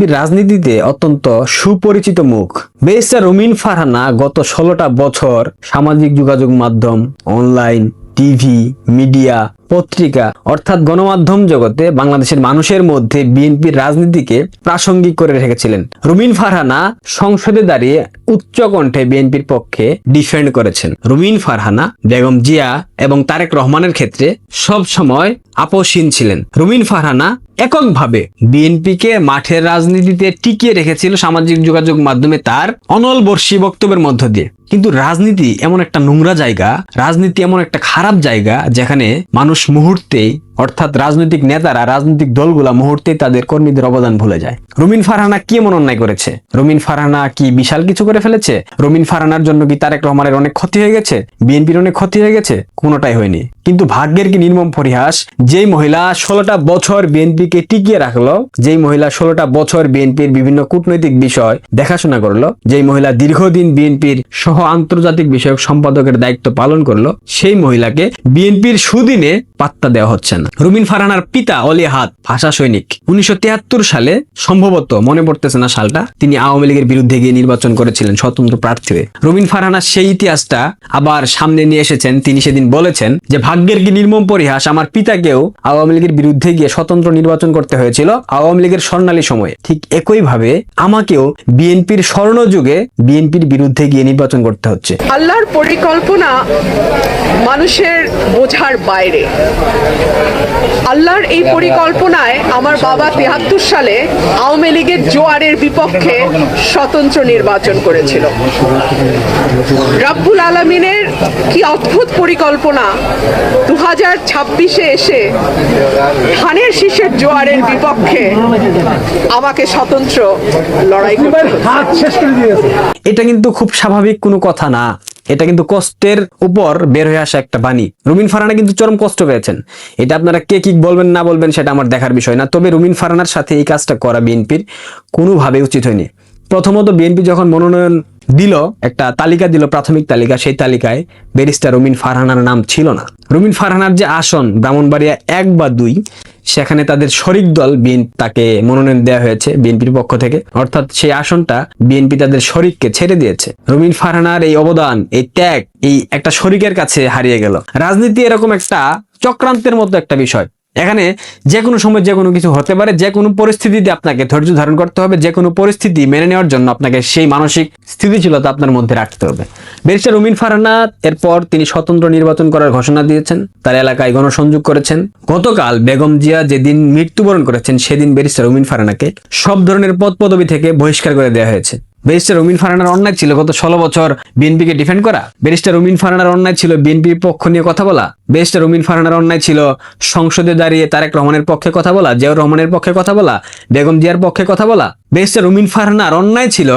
বিএনপির রাজনীতিতে অত্যন্ত সুপরিচিত মুখ। বেস্টার রুমিন ফারহানা গত ষোলোটা বছর সামাজিক যোগাযোগ মাধ্যম, অনলাইন, টিভি, মিডিয়া, পত্রিকা অর্থাৎ গণমাধ্যম জগতে বাংলাদেশের মানুষের মধ্যে বিএনপির রাজনীতিকে প্রাসঙ্গিক করে রেখেছিলেন। রুমিন ফারহানা সংসদে দাঁড়িয়ে উচ্চ কণ্ঠে বিএনপির পক্ষে ডিফেন্ড করেছেন। রুমিন ফারহানা, বেগম জিয়া এবং তারেক রহমানের ক্ষেত্রে সব সময় আপোষহীন ছিলেন। রুমিন ফারহানা এককভাবে বিএনপিকে মাঠের রাজনীতিতে টিকিয়ে রেখেছিল সামাজিক যোগাযোগ মাধ্যমে তার অনলবর্ষী বক্তব্যের মধ্য দিয়ে। কিন্তু রাজনীতি এমন একটা নোংরা জায়গা, রাজনীতি এমন একটা খারাপ জায়গা যেখানে মানুষ মুহূর্তেই, অর্থাৎ রাজনৈতিক নেতারা, রাজনৈতিক দলগুলা মুহূর্তেই তাদের কর্মীদের অবদান ভুলে যায়। রুমিন ফারহানা কি এমন অন্যায় করেছে? রুমিন ফারহানা কি বিশাল কিছু করে ফেলেছে? রুমিন ফারহানার জন্য কি তারেক রহমানের অনেক ক্ষতি হয়ে গেছে? বিএনপির অনেক ক্ষতি হয়ে গেছে? কোনোটাই হয়নি। কিন্তু ভাগ্যের কি নির্মম পরিহাস? যেই মহিলা ষোলোটা বছর বিএনপিকে টিকিয়ে রাখল, যেই মহিলা ষোলোটা বছর বিএনপির বিভিন্ন কূটনৈতিক বিষয় দেখাশোনা করল, যেই মহিলা দীর্ঘদিন বিএনপির সহ আন্তর্জাতিক বিষয়ক সম্পাদকের দায়িত্ব পালন করল, সেই মহিলাকে বিএনপির সুদিনে পাত্তা দেওয়া হচ্ছে না। রুমিন ফারহানার পিতা অলি হাত ভাষা সৈনিক। উনিশশো সালে সম্ভবত মনে পড়তেছে না সালটা, তিনি আওয়ামী লীগের বিরুদ্ধে গিয়ে নির্বাচন করেছিলেন স্বতন্ত্র প্রার্থী হয়ে রুমিন ফারহানা সেই ইতিহাসটা আবার সামনে নিয়ে এসেছেন, তিনি সেদিন বলেছেন যে, ভাগ্যের কি নির্মম পরিহাস, আমার পিতাকেও আওয়ামী লীগের বিরুদ্ধে গিয়ে স্বতন্ত্র নির্বাচন করতে হয়েছিল আওয়ামী লীগের স্বর্ণালী সময়ে। ঠিক একইভাবে আমাকেও বিএনপির স্বর্ণযুগে বিএনপির বিরুদ্ধে গিয়ে নির্বাচন করতে হচ্ছে। আল্লাহর পরিকল্পনা মানুষের বোঝার বাইরে। আল্লাহর এই পরিকল্পনায় আমার বাবা তিয়াত্তর সালে আওয়ামী লীগের জোয়ারের বিপক্ষে স্বতন্ত্র নির্বাচন করেছিল। রাব্বুল আলমিনের কি অদ্ভুত পরিকল্পনা। দু হাজার ছাব্বিশে এসে ধানের শীষের জোয়ারের বিপক্ষে আমাকে স্বতন্ত্র লড়াই করতে এটা কিন্তু খুব স্বাভাবিক কোনো কথা না, এটা কিন্তু কষ্টের উপর বের হয়ে আসা একটা বাণী। রুমিন ফারানা কিন্তু চরম কষ্ট পেয়েছেন। এটা আপনারা কে কি বলবেন, না বলবেন সেটা আমার দেখার বিষয় না। তবে রুমিন ফারানার সাথে এই কাজটা করা বিএনপির কোনোভাবে উচিত হয়নি। প্রথমত বিএনপি যখন মনোনয়ন দিল, একটা তালিকা দিল, প্রাথমিক তালিকা, সেই তালিকায় ব্যারিস্টার রুমিন ফারহানার নাম ছিল না। রুমিন ফারহানার যে আসন ব্রাহ্মণবাড়িয়া এক বা দুই, সেখানে তাদের শরিক দল বিএন, তাকে মনোনয়ন দেওয়া হয়েছে বিএনপির পক্ষ থেকে। অর্থাৎ সেই আসনটা বিএনপি তাদের শরিককে ছেড়ে দিয়েছে। রুমিন ফারহানার এই অবদান, এই ত্যাগ, এই একটা শরিকের কাছে হারিয়ে গেল। রাজনীতি এরকম একটা চক্রান্তের মতো একটা বিষয়। এখানে যে কোনো সময় যে কোনো কিছু হতে পারে যে কোনো পরিস্থিতিতে আপনাকে ধৈর্য ধারণ করতে হবে যে কোনো পরিস্থিতি মেনে নেওয়ার জন্য আপনাকে সেই মানসিক স্থিতিশীলতা আপনার মধ্যে রাখতে হবে। ব্যারিস্টার উমিন ফারহানা এরপর তিনি স্বতন্ত্র নির্বাচন করার ঘোষণা দিয়েছেন, তার এলাকায় গণসংযোগ করেছেন। গতকাল বেগম জিয়া যেদিন মৃত্যুবরণ করেছেন, সেদিন ব্যারিস্টার উমিন ফারহানাকে সব ধরনের পদ পদবি থেকে বহিষ্কার করে দেওয়া হয়েছে। ব্যারিস্টার উমিন ফারানার অন্যায় ছিল গত ষোলো বছর বিএনপিকে ডিফেন্ড করা। ব্যারিস্টার উমিন ফারানার অন্যায় ছিল বিএনপির পক্ষ নিয়ে কথা বলা। ব্যারিস্টার উমিন ফারানার অন্যায় ছিল সংসদে দাঁড়িয়ে তারেক রহমানের পক্ষে কথা বলা, জিয়াউর রহমানের পক্ষে কথা বলা, বেগম জিয়ার পক্ষে কথা বলা। ব্যারিস্টার রুমিন ফারানার অন্যায় ছিল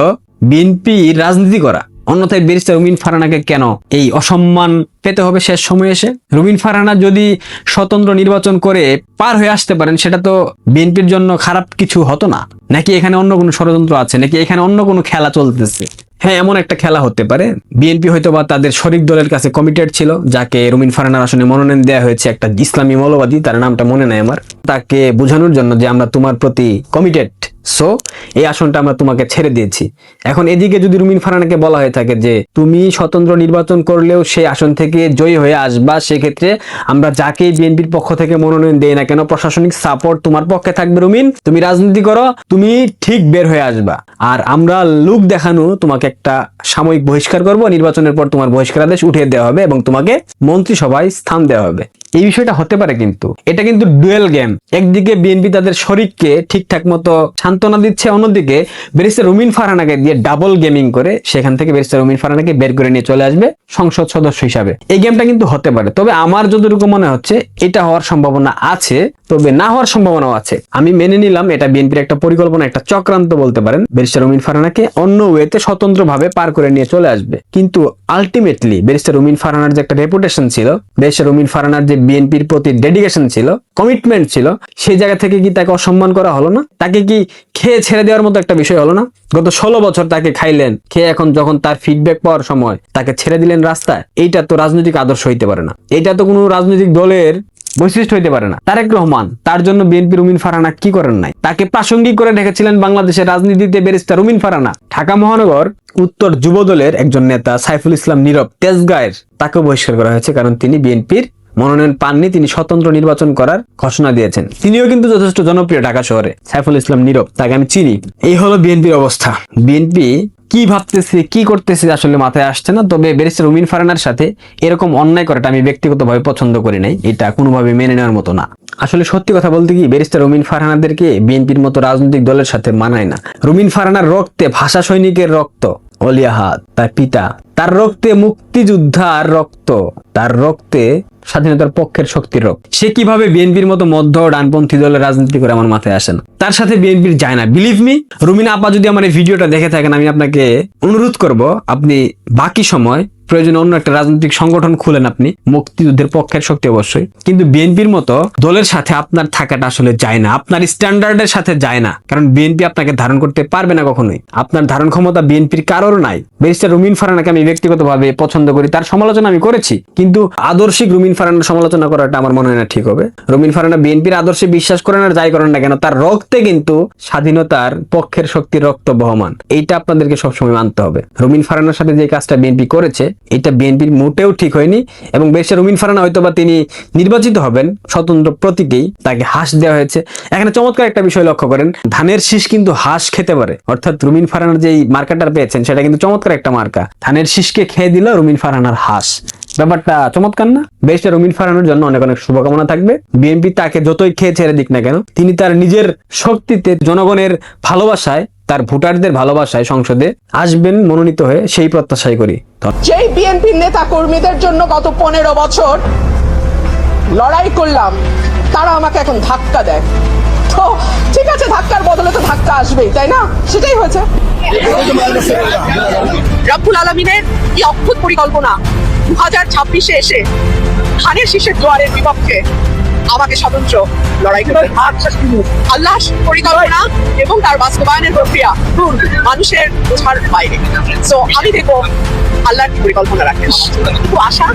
বিএনপির রাজনীতি করা। অন্যথায় ব্যারিস্টার রুমিন ফারানাকে কেন এই অসম্মান পেতে হবে শেষ সময় এসে? রুমিন ফারানা যদি স্বতন্ত্র নির্বাচন করে পার হয়ে আসতে পারেন, সেটা তো বিএনপির জন্য খারাপ কিছু হতো না। নাকি এখানে অন্য কোনো ষড়যন্ত্র আছে? নাকি এখানে অন্য কোনো খেলা চলতেছে? হ্যাঁ এমন একটা খেলা হতে পারে। বিএনপি হয়তো বা তাদের শরিক দলের কাছে কমিটেড ছিল, যাকে রুমিন ফারানার আসনে মনোনয়ন দেওয়া হয়েছে একটা ইসলামী মৌলবাদী, তার নামটা মনে নেয় আমার। তাকে বোঝানোর জন্য যে আমরা তোমার প্রতি কমিটেড সো এই আসনটা আমরা তোমাকে ছেড়ে দিয়েছি। এখন এদিকে যদি রুমিন ফারানাকে বলা হয়ে থাকে যে, তুমি স্বতন্ত্র নির্বাচন করলেও সেই আসন থেকে জয়ী হয়ে আসবা, সেক্ষেত্রে আমরা যাকেই বিএনপির পক্ষ থেকে মনোনয়ন দেই না কেন, প্রশাসনিক সাপোর্ট তোমার পক্ষে থাকবে রুমিন। তুমি রাজনীতি করো, তুমি ঠিক বের হয়ে আসবা। আর আমরা লুক দেখানো তোমাকে একটা সাময়িক বহিষ্কার করব। নির্বাচনের পর তোমার বহিষ্কারাদেশ উঠিয়ে দেওয়া হবে এবং তোমাকে মন্ত্রিসভায় স্থান দেওয়া হবে। এই বিষয়টা হতে পারে কিন্তু। এটা কিন্তু ডুয়েল গেম। একদিকে বিএনপি তাদের শরীরকে ঠিকঠাক মতো সান্ত্বনা দিচ্ছে, অন্যদিকে ব্যারিস্টার রুমিন ফারহানাকে দিয়ে ডাবল গেমিং করে সেখান থেকে ব্যারিস্টার রুমিন ফারানাকে বের করে নিয়ে চলে আসবে সংসদ সদস্য হিসাবে। এই গেমটা কিন্তু হতে পারে। তবে আমার যতটুকু মনে হচ্ছে, এটা হওয়ার সম্ভাবনা আছে। তবে না হওয়ার সম্ভাবনাও আছে। আমি মেনে নিলাম এটা বিএনপির একটা পরিকল্পনা, একটা চক্রান্ত বলতে পারেন। ব্যারিস্টার রুমিন ফারানাকে অন্য ওয়েতে স্বতন্ত্রভাবে পার করে নিয়ে চলে আসবে। কিন্তু আলটিমেটলি ব্যারিস্টার রুমিন ফারানার যে একটা রেপুটেশন ছিল, ব্যারিস্টার রুমিন ফারানার যে বিএনপির প্রতি ডেডিকেশন ছিল কমিটমেন্ট ছিল, সেই জায়গা থেকে কি তাকে অসম্মান করা হলো না? তাকে কি খেয়ে ছেড়ে দেওয়ার মতো একটা বিষয় হলো না? গত ষোলো বছর তাকে খাইলেন, খেয়ে এখন যখন তার ফিডব্যাক পাওয়ার সময় তাকে ছেড়ে দিলেন রাস্তায়, এইটা তো রাজনৈতিক আদর্শ হইতে পারে না। এটা তো কোনো রাজনৈতিক দলের বৈশিষ্ট্য হইতে পারে না। তারেক রহমান, তার জন্য বিএনপি রুমিন ফারানা কি করেন নাই? তাকে প্রাসঙ্গিক করে রেখেছিলেন বাংলাদেশের রাজনীতিতে ব্যারিস্টার রুমিন ফারানা। ঢাকা মহানগর, উত্তর যুব দলের একজন নেতা সাইফুল ইসলাম নীরব তেজগাঁয়ের তাকে বহিষ্কার করা হয়েছে কারণ তিনি বিএনপির মনোনয়ন পাননি, তিনি স্বতন্ত্র নির্বাচন করার ঘোষণা দিয়েছেন। তিনিও কিন্তু যথেষ্ট জনপ্রিয় ঢাকা শহরে। সাইফুল ইসলাম নীরব, তাকে আমি চিনি। এই হলো বিএনপির অবস্থা। বিএনপি কি ভাবতেছে, কি করতেছে আসলে মাথায় আসছে না। তবে ব্যারিস্টার রুমিন ফারানার সাথে এরকম অন্যায় করাটা আমি ব্যক্তিগতভাবে পছন্দ করি নাই। এটা কোনোভাবে মেনে নেওয়ার মতো না। আসলে সত্যি কথা বলতে কি, ব্যারিস্টার রুমিন ফারহানাদেরকে বিএনপির মতো রাজনৈতিক দলের সাথে মানায় না। রুমিন ফারহানার রক্তে ভাষা সৈনিকের রক্ত অলিয়াহাত তার পিতা, তার রক্তে মুক্তিযোদ্ধার রক্ত, তার রক্তে স্বাধীনতার পক্ষের শক্তির রোগ সে কীভাবে বিএনপির মতো মধ্য ডানপন্থী দলের রাজনীতি করে আমার মাথায় আসে না। তার সাথে বিএনপির যায় না। বিলিভ মি রুমিনা আপা যদি আমার এই ভিডিওটা দেখে থাকেন, আমি আপনাকে অনুরোধ করব, আপনি বাকি সময় প্রয়োজনে অন্য একটা রাজনৈতিক সংগঠন খুলেন আপনি, মুক্তিযুদ্ধের পক্ষের শক্তি অবশ্যই। কিন্তু বিএনপির মতো দলের সাথে আপনার থাকাটা আসলে যায় না, আপনার স্ট্যান্ডার্ডের সাথে যায় না। কারণ বিএনপি আপনাকে ধারণ করতে পারবে না কখনোই। আপনার ধারণ ক্ষমতা বিএনপির কারোর নাই। ব্যারিস্টার রুমিন ফারানাকে আমি ব্যক্তিগতভাবে পছন্দ করি, তার সমালোচনা আমি করেছি। কিন্তু আদর্শিক রুমিন ফারানার সমালোচনা করাটা আমার মনে হয় না ঠিক হবে। রুমিন ফারানা বিএনপির আদর্শে বিশ্বাস করেন আর যাই করেন না কেন, তার রক্তে কিন্তু স্বাধীনতার পক্ষের শক্তির রক্ত বহমান। এইটা আপনাদেরকে সবসময় মানতে হবে। রুমিন ফারানার সাথে যে কাজটা বিএনপি করেছে এটা বিএনপির মোটেও ঠিক হয়নি এবং বেশে রুমিন ফারানা হয়তোবা তিনি নির্বাচিত হবেন, স্বতন্ত্র প্রতীকেই তাকে হাঁস দেওয়া হয়েছে। এখানে চমৎকার একটা বিষয় লক্ষ্য করেন, ধানের শীষ কিন্তু হাঁস খেতে পারে। অর্থাৎ রুমিন ফারানার যেই মার্কাটার পেয়েছেন, সেটা কিন্তু চমৎকার একটা মার্কা। ধানের শীষকে খেয়ে দিল রুমিন ফারানার হাঁস। ব্যাপারটা চমৎকার না? বেশটা রুমিন ফারানোর জন্য অনেক অনেক শুভকামনা থাকবে। বিএনপি তাকে যতই খেয়ে ছেড়ে দিক না কেন, তিনি তার নিজের শক্তিতে জনগণের ভালোবাসায় তার ভোটারদের ভালোবাসায় সংসদে আসবেন মনোনীত হয়ে সেই প্রত্যাশাই করি। যেই বিএনপির নেতা কর্মীদের জন্য গত পনেরো বছর লড়াই করলাম, তারা আমাকে এখন ধাক্কা দেয়। তো ঠিক আছে, ধাক্কার বদলে তো ধাক্কা আসবেই, তাই না? সেটাই হয়েছে। রাব্বুল আলমিনের কি অদ্ভুত পরিকল্পনা দু হাজার ছাব্বিশে এসে ধানের শীষের জোয়ারের বিপক্ষে আমাকে স্বতন্ত্র লড়াই করতে আল্লাহ পরিকল্পনা এবং তার বাস্তবায়নের প্রক্রিয়া মানুষের বোঝার বাইরে। তো আমি দেখব আল্লাহর পরিকল্পনা রাখেন। খুব আশা।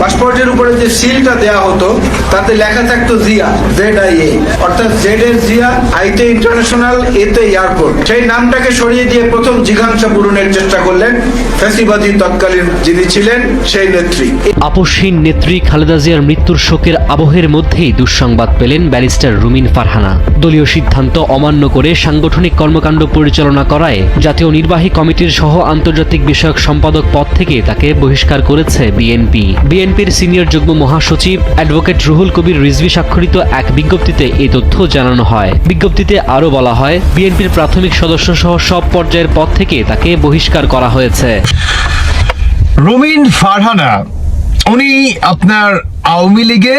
পাসপোর্টের উপরে যে সিলটা দেওয়া হতো তাতে লেখা থাকতো জিয়া জেড আই এ অর্থাৎ জেড এর জিয়া আইতে ইন্টারন্যাশনাল এতে এয়ারপোর্ট সেই নামটাকে সরিয়ে দিয়ে প্রথম জিজ্ঞাসা পূরণের চেষ্টা করলেন ফ্যাসিবাদী তৎকালীন যিনি ছিলেন সেই নেত্রী। আপসহীন নেত্রী খালেদা জিয়ার মৃত্যুর শোকের আবহের মধ্যেই দুঃসংবাদ পেলেন ব্যারিস্টার রুমিন ফারহানা। দলীয় সিদ্ধান্ত অমান্য করে সাংগঠনিক কর্মকাণ্ড পরিচালনা করায় জাতীয় নির্বাহী কমিটির সহ আন্তর্জাতিক বিষয়ক সম্পাদক পদ থেকে তাকে বহিষ্কার করেছে বিএনপি। বিএনপির সিনিয়র যুগ্ম মহাসচিব অ্যাডভোকেট রুহুল কবির রিজভি স্বাক্ষরিত এক বিজ্ঞপ্তিতে এই তথ্য জানানো হয়। বিজ্ঞপ্তিতে আরও বলা হয়, বিএনপির প্রাথমিক সদস্য সহ সব পর্যায়ের পদ থেকে তাকে বহিষ্কার করা হয়েছে। রুমিন ফারহানা, উনি আপনার আওয়ামী লীগে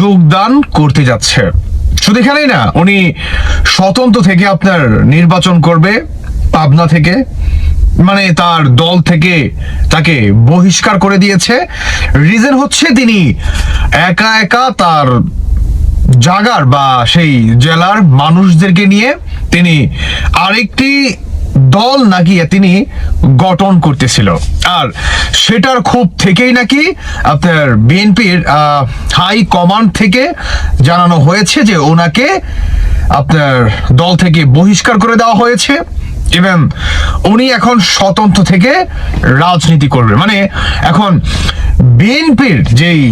যোগদান করতে যাচ্ছে। শুধু এখানেই না, উনি স্বতন্ত্র থেকে আপনার নির্বাচন করবে, পাবনা থেকে। মানে তার দল থেকে তাকে বহিষ্কার করে দিয়েছে। রিজন হচ্ছে তিনি একা একা তার জাগার বা সেই জেলার মানুষদেরকে নিয়ে তিনি আরেকটি দল নাকি তিনি গঠন করতেছিল। আর সেটার খুব থেকেই নাকি আপনার বিএনপির হাই কমান্ড থেকে জানানো হয়েছে যে ওনাকে আপনার দল থেকে বহিষ্কার করে দেওয়া হয়েছে। এবং উনি এখন স্বতন্ত্র থেকে রাজনীতি করবে মানে এখন বিএনপির যেই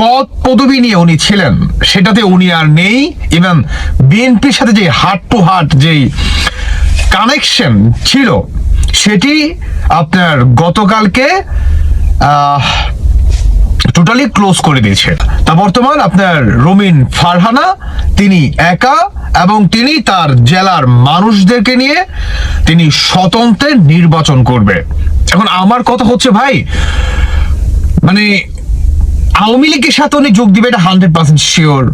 পদ পদবি নিয়ে উনি ছিলেন, সেটাতে উনি আর নেই। ইভেন বিএনপির সাথে যে হার্ট টু হার্ট যেই কানেকশন ছিল, সেটি আপনার গতকালকে টোটালি ক্লোজ করে দিয়েছে। তা বর্তমান আপনার রমিন ফারহানা, তিনি একা এবং তিনি তার জেলার মানুষদেরকে নিয়ে তিনি স্বতন্ত্রে নির্বাচন করবে। এখন আমার কথা হচ্ছে ভাই মানে আওয়ামী লীগের সাথে উনি যোগ দিবে এটা হান্ড্রেড পার্সেন্ট শিওর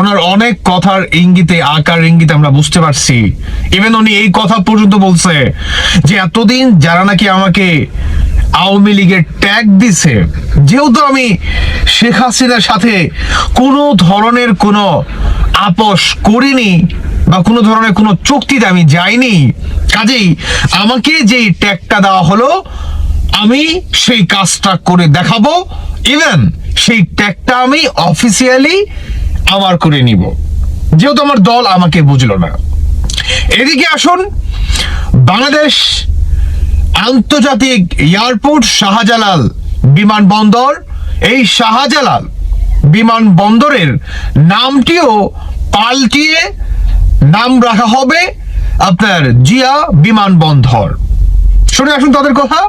ওনার অনেক কথার ইঙ্গিতে, আকার ইঙ্গিতে আমরা বুঝতে পারছি। ইভেন উনি এই কথা পর্যন্ত বলছে যে এতদিন যারা নাকি আমাকে আওয়ামী লীগের ট্যাগ দিছে, যেহেতু আমি শেখ হাসিনার সাথে কোনো ধরনের কোনো আপোষ করিনি বা কোনো ধরনের কোনো চুক্তিতে আমি যাইনি। কাজেই আমাকে যেই ট্যাগটা দেওয়া হলো, আমি সেই কাজটা করে দেখাবো ইভেন সেই ট্যাগটা আমি অফিসিয়ালি আমার করে নিব। যেহেতু আমার দল আমাকে বুঝলো না। এদিকে আসুন, বাংলাদেশ আন্তর্জাতিক এয়ারপোর্ট শাহজালাল বিমানবন্দর। এই শাহজালাল বিমানবন্দরের নামটিও পাল্টিয়ে নাম রাখা হবে আপনার জিয়া বিমানবন্দর। শুনে আসুন তাদের কথা।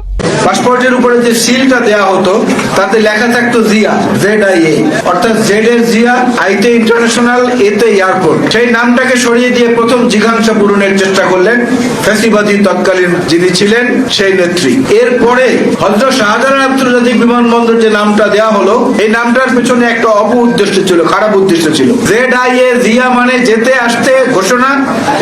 পাসপোর্টের উপরে যে সিলটা দেওয়া হতো, তাতে লেখা থাকতো জিয়া, জেড আই এ। অর্থাৎ জেড এর জিয়া আইতে ইন্টারন্যাশনাল, এতে এয়ারপোর্ট। সেই নামটাকে সরিয়ে দিয়ে প্রথম জিজ্ঞাসা পূরণের চেষ্টা করলেন ফ্যাসিবাদী তৎকালীন যিনি ছিলেন, সেই নেত্রী। এরপরে হজরত শাহজালাল আন্তর্জাতিক বিমানবন্দর যে নামটা দেওয়া হলো, এই নামটার পেছনে একটা অপ উদ্দেশ্য ছিল, খারাপ উদ্দেশ্য ছিল। জেড আই এ জিয়া মানে যেতে আসতে ঘোষণা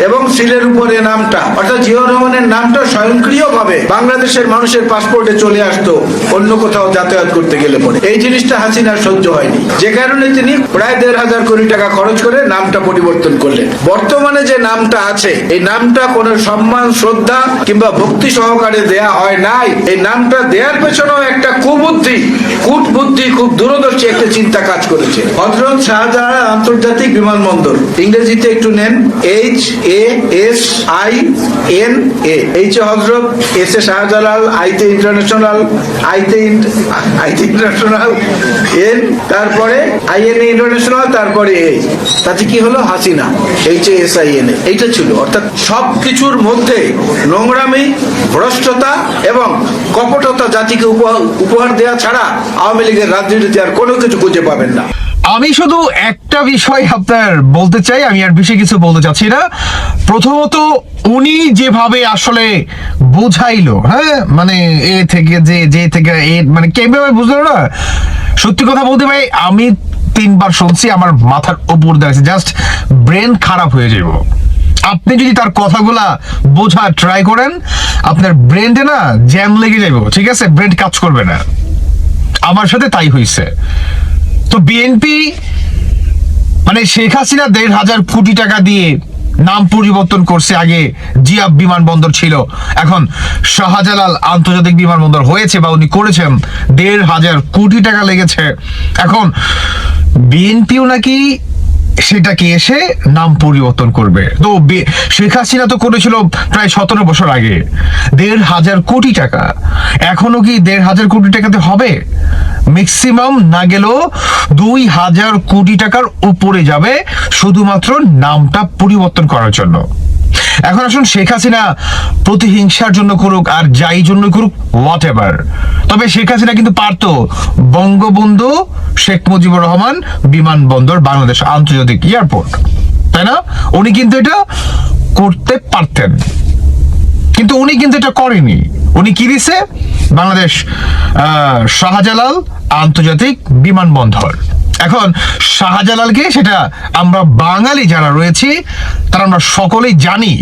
এবং সিলের উপরে নামটা। অর্থাৎ জিয়াউর রহমানের নামটা স্বয়ংক্রিয়ভাবে বাংলাদেশের মানুষের পাসপোর্টে চলে আসতো, অন্য কোথাও যাতায়াত করতে গেলে পরে। এই জিনিসটা হাসিনার সহ্য হয়নি। যে কারণে তিনি প্রায় দেড় হাজার কোটি টাকা খরচ করে নামটা পরিবর্তন করলেন। বর্তমানে যে নামটা আছে, এই নামটা কোনো সম্মান, শ্রদ্ধা কিংবা ভক্তি সহকারে দেয়া হয় নাই। এই নামটা দেওয়ার পেছনেও একটা কুবুদ্ধি কূট বুদ্ধি খুব দূরদর্শী একটা চিন্তা কাজ করেছে। হজরত শাহজালাল আন্তর্জাতিক বিমানবন্দর, ইংরেজিতে একটু নেন H A S I N A H Hazrat S A Shahjalal আইতে ইন্টারন্যাশনাল আইতে আইতে ইন্টারন্যাশনাল এন তারপরে আই এন ইন্টারন্যাশনাল তারপরে এ তাতে কি হলো? Hasina H S I N এইটা ছিল। অর্থাৎ সব কিছুর মধ্যে নোংরামি, ভ্রষ্টতা এবং কপটতা জাতিকে উপহার দেওয়া ছাড়া আওয়ামী লীগের রাজনীতিতে আর কোনো কিছু খুঁজে পাবেন না। আমি শুধু একটা বিষয় আপনার বলতে চাই, আমি আর বেশি কিছু বলতে চাচ্ছি না। প্রথমত, উনি যেভাবে আসলে বুঝাইলো হ্যাঁ? মানে এ থেকে যে যে থেকে এ মানে কীভাবে বুঝলো না? সত্যি কথা বলতে ভাই, আমি তিনবার শুনছি, আমার মাথার উপর দেখছে জাস্ট ব্রেন খারাপ হয়ে যাব আপনি যদি তার কথাগুলা বোঝা ট্রাই করেন, আপনার ব্রেনটা না জ্যাম লেগে যাবে ঠিক আছে? ব্রেন কাজ করবে না। আমার সাথে তাই হয়েছে তো বিএনপি মানে শেখ হাসিনা দেড় হাজার কোটি টাকা দিয়ে নাম পরিবর্তন করছে আগে জিয়া বিমানবন্দর ছিল। এখন শাহজালাল আন্তর্জাতিক বিমানবন্দর হয়েছে বা উনি করেছেন, দেড় হাজার কোটি টাকা লেগেছে। এখন বিএনপিও নাকি সেটাকে এসে নাম পরিবর্তন করবে। তো শেখ হাসিনা তো করেছিল প্রায় সতেরো বছর আগে, দেড় হাজার কোটি টাকা। এখনও কি দেড় হাজার কোটি টাকাতে হবে? ম্যাক্সিমাম না গেলেও দুই হাজার কোটি টাকার উপরে যাবে শুধুমাত্র নামটা পরিবর্তন করার জন্য। এখন আসুন শেখ হাসিনা প্রতিহিংসার জন্য করুক আর যাই জন্য করুক হোয়াট এভার তবে শেখ হাসিনা কিন্তু পারতো। বঙ্গবন্ধু শেখ মুজিবুর রহমান বিমানবন্দর বাংলাদেশ আন্তর্জাতিক এয়ারপোর্ট। তাই না? উনি কিন্তু এটা করতে পারতেন। কিন্তু উনি কিন্তু এটা করেনি। উনি কি দিছে? বাংলাদেশ শাহজালাল আন্তর্জাতিক বিমানবন্দর। এখন শাহজালালকে সেটা আমরা বাঙালি যারা রয়েছি, তারা আমরা সকলেই জানি,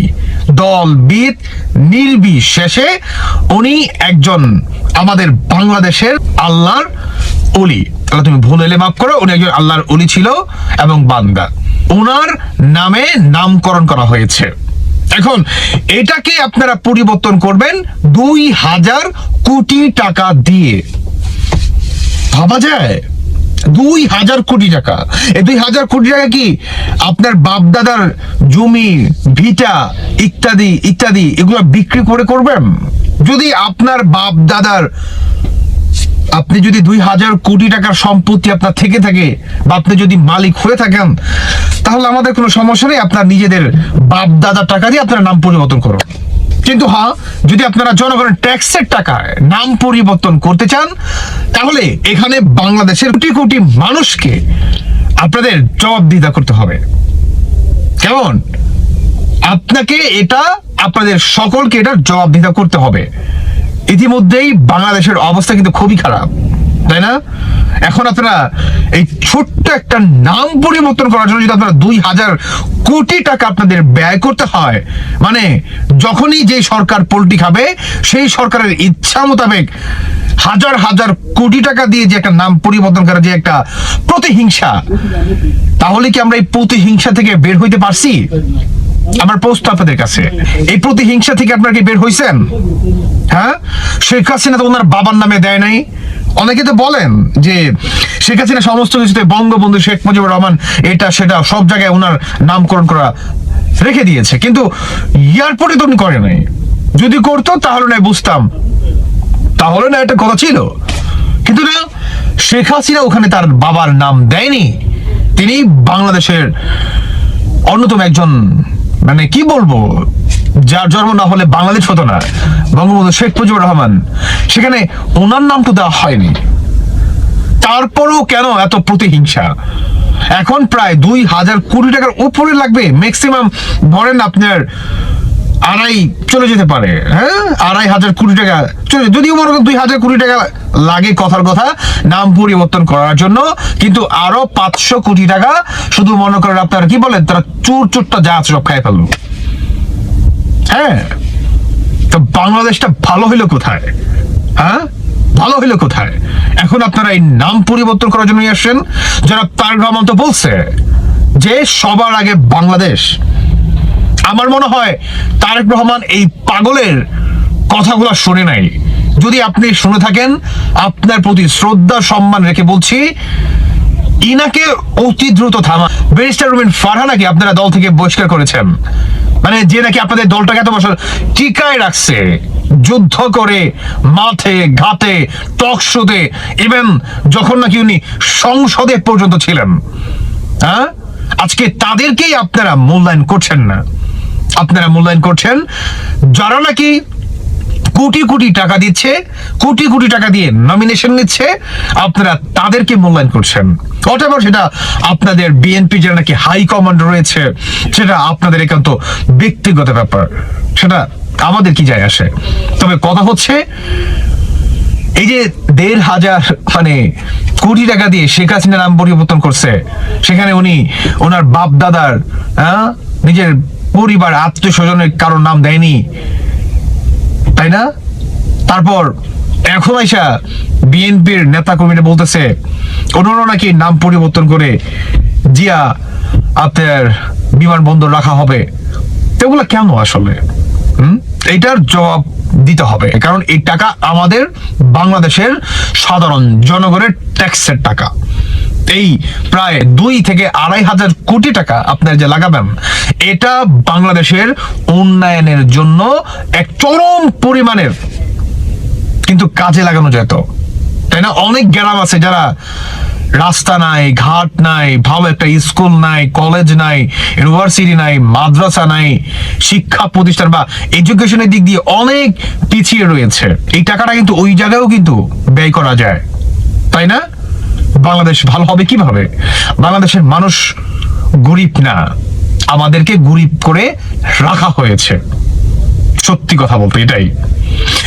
দল বিদ, নির্বিশেষে উনি একজন আমাদের বাংলাদেশের আল্লাহর অলি। আল্লাহ তুমি ভুল এলে মাফ করো, উনি একজন আল্লাহর অলি ছিল এবং বান্দা। ওনার নামে নামকরণ করা হয়েছে। এখন এটাকে আপনারা পরিবর্তন করবেন দুই হাজার কোটি টাকা দিয়ে। ভাবা যায়? দুই হাজার কোটি টাকা। এই দুই হাজার কোটি টাকা কি আপনার বাপ দাদার জমি, ভিটা ইত্যাদি ইত্যাদি, এগুলো বিক্রি করে করবেন? যদি আপনার বাপ দাদার আপনি যদি দুই হাজার কোটি টাকার সম্পত্তি আপনার থেকে থাকে বা আপনি যদি মালিক হয়ে থাকেন, তাহলে আমাদের কোনো সমস্যা নেই। আপনার নিজেদের বাপ দাদার টাকা দিয়ে আপনার নাম পরিবর্তন করুন। কিন্তু হ্যাঁ যদি আপনারা জনগণের ট্যাক্সের টাকায় নাম পরিবর্তন করতে চান, তাহলে এখানে বাংলাদেশের কোটি কোটি মানুষকে আপনাদের জবাবদিহিতা করতে হবে। কেমন? আপনাকে এটা, আপনাদের সকলকে এটার জবাবদিহিতা করতে হবে। ইতিমধ্যেই বাংলাদেশের অবস্থা কিন্তু খুবই খারাপ, তাই না? এখন আপনারা এই ছোট্ট একটা নাম পরিবর্তন করার জন্য যদি আপনারা দুই হাজার কোটি টাকা আপনাদের ব্যয় করতে হয় মানে যখনই যে সরকার পোল্ট্রি খাবে, সেই সরকারের ইচ্ছা মোতাবেক হাজার হাজার কোটি টাকা দিয়ে যে একটা নাম পরিবর্তন করা যে একটা প্রতিহিংসা, তাহলে কি আমরা এই প্রতিহিংসা থেকে বের হইতে পারছি? আমার প্রশ্ন আপনাদের কাছে। এই প্রতিহিংসা থেকে আপনারা কি বের হইছেন? হ্যাঁ? শেখ হাসিনা তো ওনার বাবার নামে দেয় নাই। অনেকে তো বলেন যে শেখ হাসিনা সমস্ত কিছুতে বঙ্গবন্ধু শেখ মুজিবুর রহমান এটা, সেটা সব জায়গায় ওনার নামকরণ করা রেখে দিয়েছে। কিন্তু এয়ারপোর্টে তো উনি করে নাই। যদি করতো, তাহলে না বুঝতাম। তাহলে না একটা কথা ছিল। কিন্তু না, শেখ হাসিনা ওখানে তার বাবার নাম দেয়নি। তিনি বাংলাদেশের অন্যতম একজন মানে কি বলব? যার জন্ম না হলে বাংলাদেশ হতো না। বঙ্গবন্ধু শেখ মুজিবুর রহমান। সেখানে ওনার নাম তো দেওয়া হয়নি। তারপরও কেন এত প্রতিহিংসা? এখন প্রায় দুই হাজার কোটি টাকার উপরে লাগবে। ম্যাক্সিমাম ধরেন আপনার আড়াই চলে যেতে পারে হ্যাঁ? আড়াই হাজার কোটি টাকা চলে যদিও মনে করেন দুই হাজার কোটি টাকা লাগে কথার কথা, নাম পরিবর্তন করার জন্য, কিন্তু আরও পাঁচশো কোটি টাকা শুধু মনে করেন আপনারা কি বলেন, তারা চুর চুরটা যা সব খাই ফেলল। হ্যাঁ? তো বাংলাদেশটা ভালো হইল কোথায়? হ্যাঁ? ভালো হইল কোথায়? এখন আপনারা এই নাম পরিবর্তন করার জন্য আসছেন। যারা তার তো বলছে যে সবার আগে বাংলাদেশ আমার মনে হয় তারেক রহমান এই পাগলের কথাগুলো শোনে নাই। যদি আপনি শুনে থাকেন, আপনার প্রতি শ্রদ্ধা, সম্মান রেখে বলছি, ইনাকে অতি দ্রুত থামা ব্যারিস্টার রুমিন ফারহানাকে আপনারা দল থেকে বহিষ্কার করেছেন? মানে যে নাকি আপনাদের দলটাকে এত বছর টিকায় রাখছে, যুদ্ধ করে মাঠে, ঘাটে, টক শোতে ইভেন যখন নাকি উনি সংসদে পর্যন্ত ছিলেন হ্যাঁ? আজকে তাদেরকেই আপনারা মূল্যায়ন করছেন না। আপনারা মূল্যায়ন করছেন। যারা নাকি কোটি কোটি টাকা দিচ্ছে কোটি কোটি টাকা দিয়ে নমিনেশন নিচ্ছে আপনারা তাদেরকে মূল্যায়ন করছেন। অথবা সেটা আপনাদের বিএনপি যারা নাকি হাই কমান্ড রয়েছে সেটা আপনাদের একান্ত ব্যক্তিগত ব্যাপার। সেটা আমাদের কি যায় আসে? তবে কথা হচ্ছে এই যে দেড় হাজার মানে কোটি টাকা দিয়ে শেখ হাসিনা নাম পরিবর্তন করছে সেখানে উনি ওনার বাপ দাদার হ্যাঁ, নিজের পরিবার আত্মীয় স্বজনের কারোর নাম দেয়নি। তাই না? তারপর এখন আইসা বিএনপির নেতা কর্মীরা বলতেছে, ওনারও নাকি নাম পরিবর্তন করে জিয়া আপনার বিমানবন্দর রাখা হবে। তো এগুলো কেন আসলে? হুম? এইটার জবাব দিতে হবে। কারণ এই টাকা আমাদের বাংলাদেশের সাধারণ জনগণের ট্যাক্সের টাকা। এই প্রায় দুই থেকে আড়াই হাজার কোটি টাকা আপনার যে লাগাবেন, এটা বাংলাদেশের উন্নয়নের জন্য এক চরম পরিমাণের কিন্তু কাজে লাগানো যেত। তাই না? অনেক গ্রাম আছে যারা রাস্তা নাই, ঘাট নাই, ভালো একটা স্কুল নাই, কলেজ নাই, ইউনিভার্সিটি নাই, মাদ্রাসা নাই, শিক্ষা প্রতিষ্ঠান বা এডুকেশনের দিক দিয়ে অনেক পিছিয়ে রয়েছে। এই টাকাটা কিন্তু ওই জায়গায়ও কিন্তু ব্যয় করা যায়। তাই না? বাংলাদেশ ভালো হবে কীভাবে? বাংলাদেশের মানুষ গরিব না। আমাদেরকে গরিব করে রাখা হয়েছে। সত্যি কথা বলতে এটাই।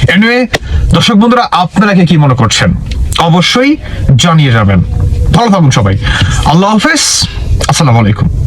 এনিওয়ে দর্শক বন্ধুরা, আপনারা কে মনে করছেন? অবশ্যই জানিয়ে যাবেন। ভালো থাকুন সবাই। আল্লাহ হাফেজ। আসসালামু আলাইকুম।